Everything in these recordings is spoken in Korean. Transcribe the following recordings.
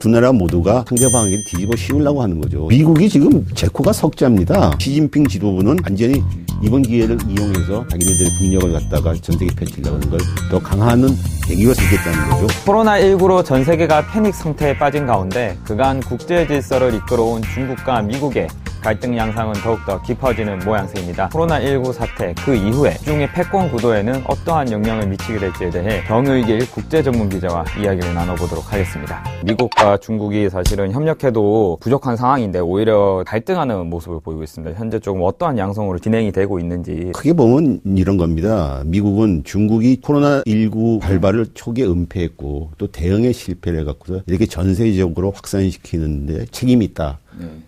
두 나라 모두가 상대방에게 뒤집어 씌우려고 하는 거죠. 미국이 지금 제코가 석자입니다. 시진핑 지도부는 완전히 이번 기회를 이용해서 자기네들의 국력을 갖다가 전 세계에 펼치려고 하는 걸 더 강화하는 계기가 되겠다는 거죠. 코로나19로 전 세계가 패닉 상태에 빠진 가운데 그간 국제 질서를 이끌어온 중국과 미국의 갈등 양상은 더욱더 깊어지는 모양새입니다. 코로나19 사태 그 이후에 중의 패권 구도에는 어떠한 영향을 미치게 될지에 대해 정의길 국제 전문 기자와 이야기를 나눠보도록 하겠습니다. 미국과 중국이 사실은 협력해도 부족한 상황인데 오히려 갈등하는 모습을 보이고 있습니다. 현재 조금 어떠한 양성으로 진행이 되고 있는지 크게 보면 이런 겁니다. 미국은 중국이 코로나19 발발을 초기에 은폐했고 또 대응에 실패를 해갖고서 이렇게 전 세계적으로 확산시키는데 책임이 있다.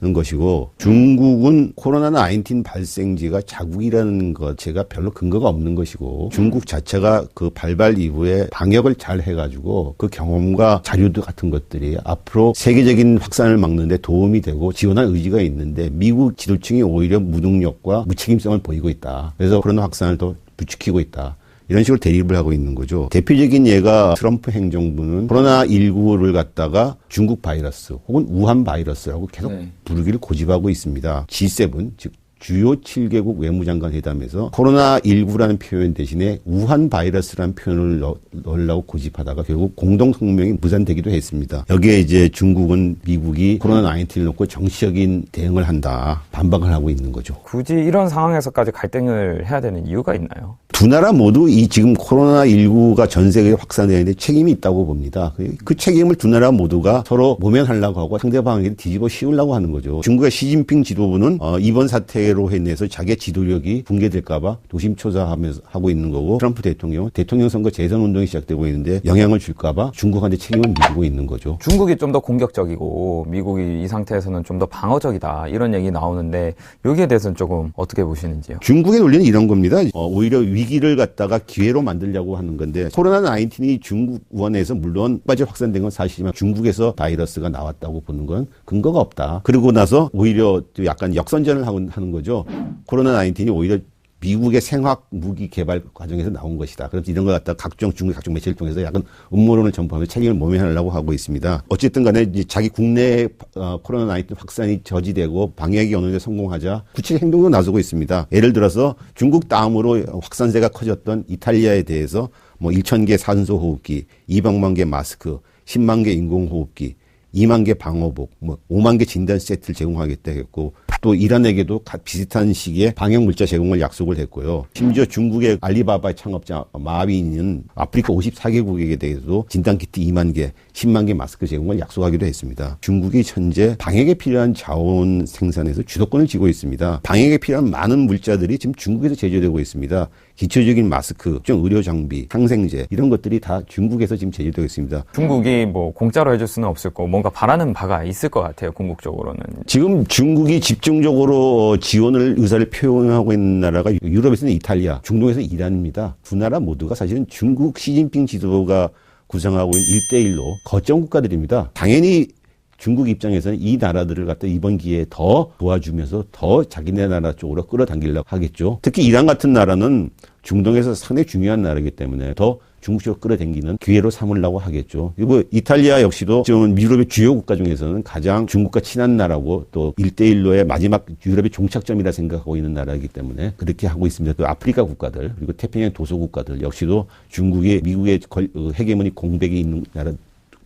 는 것이고 중국은 코로나 19 발생지가 자국이라는 것 제가 별로 근거가 없는 것이고 중국 자체가 그 발발 이후에 방역을 잘 해가지고 그 경험과 자료도 같은 것들이 앞으로 세계적인 확산을 막는데 도움이 되고 지원할 의지가 있는데 미국 지도층이 오히려 무능력과 무책임성을 보이고 있다. 그래서 코로나 확산을 더 부추기고 있다. 이런 식으로 대립을 하고 있는 거죠. 대표적인 예가 트럼프 행정부는 코로나19를 갖다가 중국 바이러스 혹은 우한 바이러스라고 계속 네. 부르기를 고집하고 있습니다. G7, 즉 주요 7개국 외무장관 회담에서 코로나19라는 표현 대신에 우한 바이러스라는 표현을 넣, 넣으려고 고집하다가 결국 공동 성명이 무산되기도 했습니다. 여기에 이제 중국은 미국이 코로나19를 놓고 정치적인 대응을 한다. 반박을 하고 있는 거죠. 굳이 이런 상황에서까지 갈등을 해야 되는 이유가 있나요? 두 나라 모두 이 지금 코로나19가 전 세계에 확산되는데 책임이 있다고 봅니다. 그- 그 책임을 두 나라 모두가 서로 모면하려고 하고 상대방에게 뒤집어 씌우려고 하는 거죠. 중국의 시진핑 지도부는 어, 이번 사태 로 인해서 자기의 지도력이 붕괴될까봐 도심초사하면서 하고 있는 거고 트럼프 대통령은 대통령 선거 재선 운동이 시작되고 있는데 영향을 줄까봐 중국한테 책임을 미루고 있는 거죠. 중국이 좀 더 공격적이고 미국이 이 상태에서는 좀 더 방어적이다 이런 얘기 나오는데 여기에 대해서는 조금 어떻게 보시는지요? 중국의 논리는 이런 겁니다. 어, 오히려 위기를 갖다가 기회로 만들려고 하는 건데 코로나 19이 중국 우한에서 물론 빠져 확산된 건 사실이지만 중국에서 바이러스가 나왔다고 보는 건 근거가 없다. 그러고 나서 오히려 또 약간 역선전을 하고 하는 거죠. 코로나 19이 오히려 미국의 생화학 무기 개발 과정에서 나온 것이다. 그래서 이런 걸 갖다 각종 중국 각종 매체를 통해서 약간 음모론을 전파하면서 책임을 모면하려고 하고 있습니다. 어쨌든 간에 자기 국내 어, 코로나 19 확산이 저지되고 방역이 어느 정도 성공하자 구체적 행동도 나서고 있습니다. 예를 들어서 중국 다음으로 확산세가 커졌던 이탈리아에 대해서 뭐 1천 개 산소 호흡기, 200만 개 마스크, 10만 개 인공 호흡기, 2만 개 방호복, 뭐 5만 개 진단 세트를 제공하겠다 했고 또 이란에게도 가- 비슷한 시기에 방역 물자 제공을 약속을 했고요. 심지어 중국의 알리바바의 창업자 마윈은 아프리카 54개국에게 대해서도 진단 키트 2만 개, 10만 개 마스크 제공을 약속하기도 했습니다. 중국이 현재 방역에 필요한 자원 생산에서 주도권을 쥐고 있습니다. 방역에 필요한 많은 물자들이 지금 중국에서 제조되고 있습니다. 기초적인 마스크, 좀 의료 장비, 항생제 이런 것들이 다 중국에서 지금 제조되고 있습니다. 중국이 뭐 공짜로 해줄 수는 없을 거고 뭔가 바라는 바가 있을 것 같아요 궁극적으로는 지금 중국이 집중적으로 지원을 의사를 표현하고 있는 나라가 유럽에서는 이탈리아, 중동에서는 이란입니다. 두 나라 모두가 사실은 중국 시진핑 지도부가 구성하고 있는 일대일로 거점 국가들입니다. 당연히 중국 입장에서는 이 나라들을 갖다 이번 기회에 더 도와주면서 더 자기네 나라 쪽으로 끌어당기려고 하겠죠. 특히 이란 같은 나라는 중동에서 상당히 중요한 나라이기 때문에 더 중국 쪽으로 끌어당기는 기회로 삼으려고 하겠죠. 그리고 이탈리아 역시도 지금 유럽의 주요 국가 중에서는 가장 중국과 친한 나라고 또 1대1로의 마지막 유럽의 종착점이라 생각하고 있는 나라이기 때문에 그렇게 하고 있습니다. 또 아프리카 국가들 그리고 태평양 도서 국가들 역시도 중국의 미국의 걸- 어, 공백이 있는 나라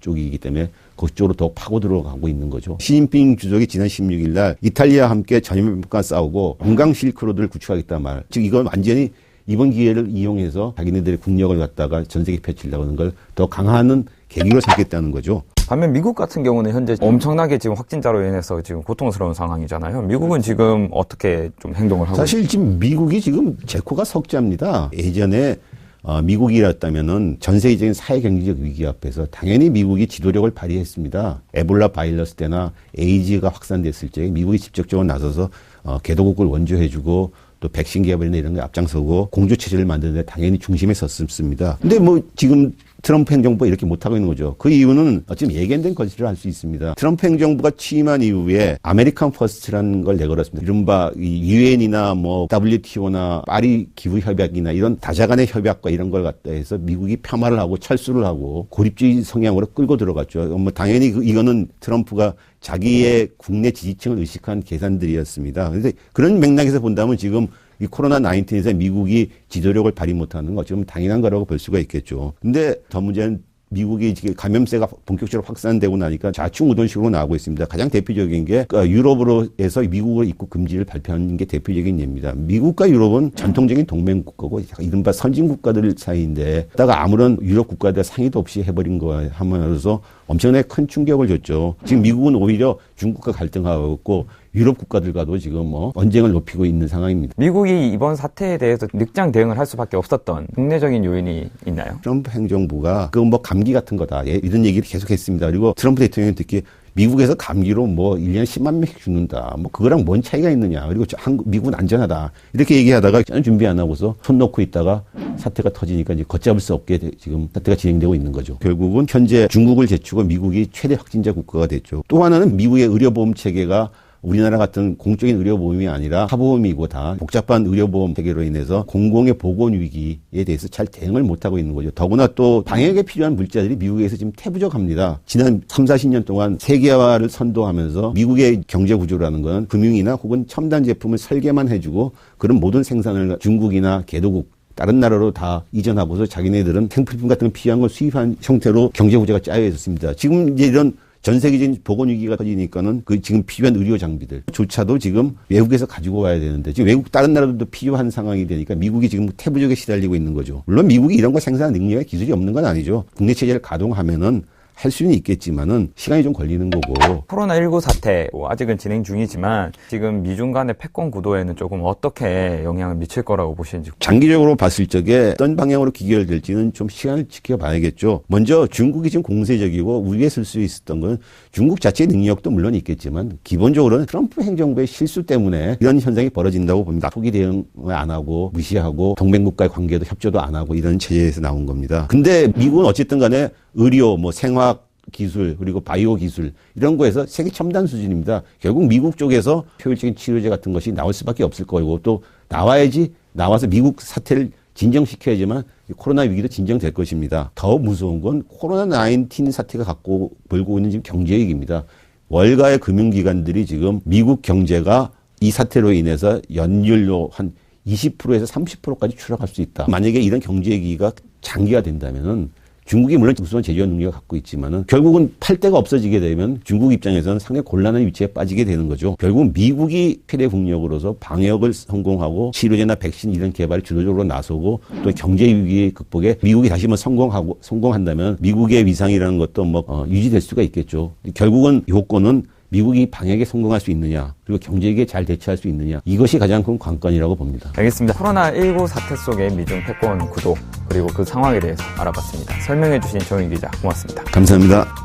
쪽이기 때문에 그쪽으로 더 파고 들어가고 있는 거죠. 시진핑 주석이 지난 16일 날 이탈리아와 함께 전염병과 싸우고 건강 실크로드를 구축하겠다 말. 즉 이건 완전히 이번 기회를 이용해서 자기네들의 국력을 갖다가 전 세계에 펼치려고 하는 걸 더 강화하는 계기로 삼겠다는 거죠. 반면 미국 같은 경우는 현재 엄청나게 지금 확진자로 인해서 지금 고통스러운 상황이잖아요. 미국은 지금 어떻게 좀 행동을 하고 사실 지금 미국이 지금 제코가 석자입니다. 예전에 어, 미국이었다면은 전 세계적인 사회 경제적 위기 앞에서 당연히 미국이 지도력을 발휘했습니다. 에볼라 바이러스 때나 에이즈가 확산됐을 때 미국이 직접적으로 나서서 어, 개도국을 원조해주고 또 백신 개발이나 이런 게 앞장서고 공조 체제를 만드는데 당연히 중심에 섰습니다. 근데 뭐 지금 트럼프 행정부가 이렇게 못하고 있는 거죠. 그 이유는 어찌 예견된 것이라 할 수 있습니다. 트럼프 행정부가 취임한 이후에 아메리칸 퍼스트라는 걸 내걸었습니다. 이른바 유엔이나 뭐 WTO나 파리 기후 협약이나 이런 다자간의 협약과 이런 걸 갖다 해서 미국이 폄하를 하고 철수를 하고 고립주의 성향으로 끌고 들어갔죠. 뭐 당연히 그- 이거는 트럼프가 자기의 국내 지지층을 의식한 계산들이었습니다. 그런데 그런 맥락에서 본다면 지금 이 코로나 19에서 미국이 지도력을 발휘 못하는 거 지금 당연한 거라고 볼 수가 있겠죠. 근데 더 문제는 미국이 지금 감염세가 본격적으로 확산되고 나니까 좌충우돌식으로 나오고 있습니다. 가장 대표적인 게그 유럽으로 해서 미국을 입국 금지를 발표한 게 대표적인 예입니다. 미국과 유럽은 전통적인 동맹 국가고 이른바 선진 국가들 사이인데 다가 아무런 유럽 국가들 상의도 없이 해버린 거 하면서 엄청나게 큰 충격을 줬죠. 지금 미국은 오히려 중국과 갈등하고 있고 유럽 국가들과도 지금 뭐 언쟁을 높이고 있는 상황입니다. 미국이 이번 사태에 대해서 늑장 대응을 할 수밖에 없었던 국내적인 요인이 있나요? 트럼프 행정부가 그뭐 감기 같은 거다. 예, 이런 얘기를 계속 했습니다. 그리고 트럼프 대통령이 듣기 미국에서 감기로 뭐 1년에 10만 명씩 죽는다. 뭐 그거랑 뭔 차이가 있느냐. 그리고 저 한국, 미국은 안전하다. 이렇게 얘기하다가 전혀 준비 안 하고서 손 놓고 있다가 사태가 터지니까 이제 걷잡을 수 없게 돼- 지금 사태가 진행되고 있는 거죠. 결국은 현재 중국을 제치고 미국이 최대 확진자 국가가 됐죠. 또 하나는 미국의 의료보험 체계가 우리나라 같은 공적인 의료보험이 아니라 사보험이고 다 복잡한 의료보험 체계로 인해서 공공의 보건 위기에 대해서 잘 대응을 못하고 있는 거죠. 더구나 또 방역에 필요한 물자들이 미국에서 지금 태부적합니다. 지난 3, 40년 동안 세계화를 선도하면서 미국의 경제 구조라는 건 금융이나 혹은 첨단 제품을 설계만 해주고 그런 모든 생산을 중국이나 개도국 다른 나라로 다 이전하고서 자기네들은 생필품 같은 걸 필요한 걸 수입한 형태로 경제 구조가 짜여 있었습니다. 지금 이제 이런 전 세계적인 보건 위기가 터지니까는 그 지금 필요한 의료 장비들 조차도 지금 외국에서 가지고 와야 되는데 지금 외국 다른 나라들도 필요한 상황이 되니까 미국이 지금 태부적에 시달리고 있는 거죠. 물론 미국이 이런 거 생산 능력에 기술이 없는 건 아니죠. 국내 체제를 가동하면은 할 수는 있겠지만은 시간이 좀 걸리는 거고 코로나19 사태 뭐 아직은 진행 중이지만 지금 미중 간의 패권 구도에는 조금 어떻게 영향을 미칠 거라고 보시는지 장기적으로 봤을 적에 어떤 방향으로 기결될지는 좀 시간을 지켜봐야겠죠. 먼저 중국이 지금 공세적이고 우위에 쓸수 있었던 건 중국 자체의 능력도 물론 있겠지만 기본적으로는 트럼프 행정부의 실수 때문에 이런 현상이 벌어진다고 봅니다. 초기 대응을 안 하고 무시하고 동맹국가의 관계도 협조도 안 하고 이런 체제에서 나온 겁니다. 근데 미국은 어쨌든 간에 의료, 뭐 생화학 기술 그리고 바이오 기술 이런 거에서 세계 첨단 수준입니다. 결국 미국 쪽에서 효율적인 치료제 같은 것이 나올 수밖에 없을 거고 또 나와야지 나와서 미국 사태를 진정시켜야지만 이 코로나 위기도 진정될 것입니다. 더 무서운 건 코로나 19 사태가 갖고 벌고 있는 지금 경제 위기입니다. 월가의 금융기관들이 지금 미국 경제가 이 사태로 인해서 연율로 한 20%에서 30%까지 추락할 수 있다. 만약에 이런 경제 위기가 장기화 된다면은 중국이 물론 우수한 제조업 능력을 갖고 있지만은 결국은 팔 데가 없어지게 되면 중국 입장에서는 상당히 곤란한 위치에 빠지게 되는 거죠. 결국 미국이 최대 국력으로서 방역을 성공하고 치료제나 백신 이런 개발에 주도적으로 나서고 또 경제 위기 극복에 미국이 다시 한번 성공하고 성공한다면 미국의 위상이라는 것도 뭐 어, 유지될 수가 있겠죠. 결국은 요건은 미국이 방역에 성공할 수 있느냐 그리고 경제에 잘 대처할 수 있느냐 이것이 가장 큰 관건이라고 봅니다. 알겠습니다. 코로나19 사태 속의 미중 패권 구도 그리고 그 상황에 대해서 알아봤습니다. 설명해 주신 정인 기자 고맙습니다. 감사합니다.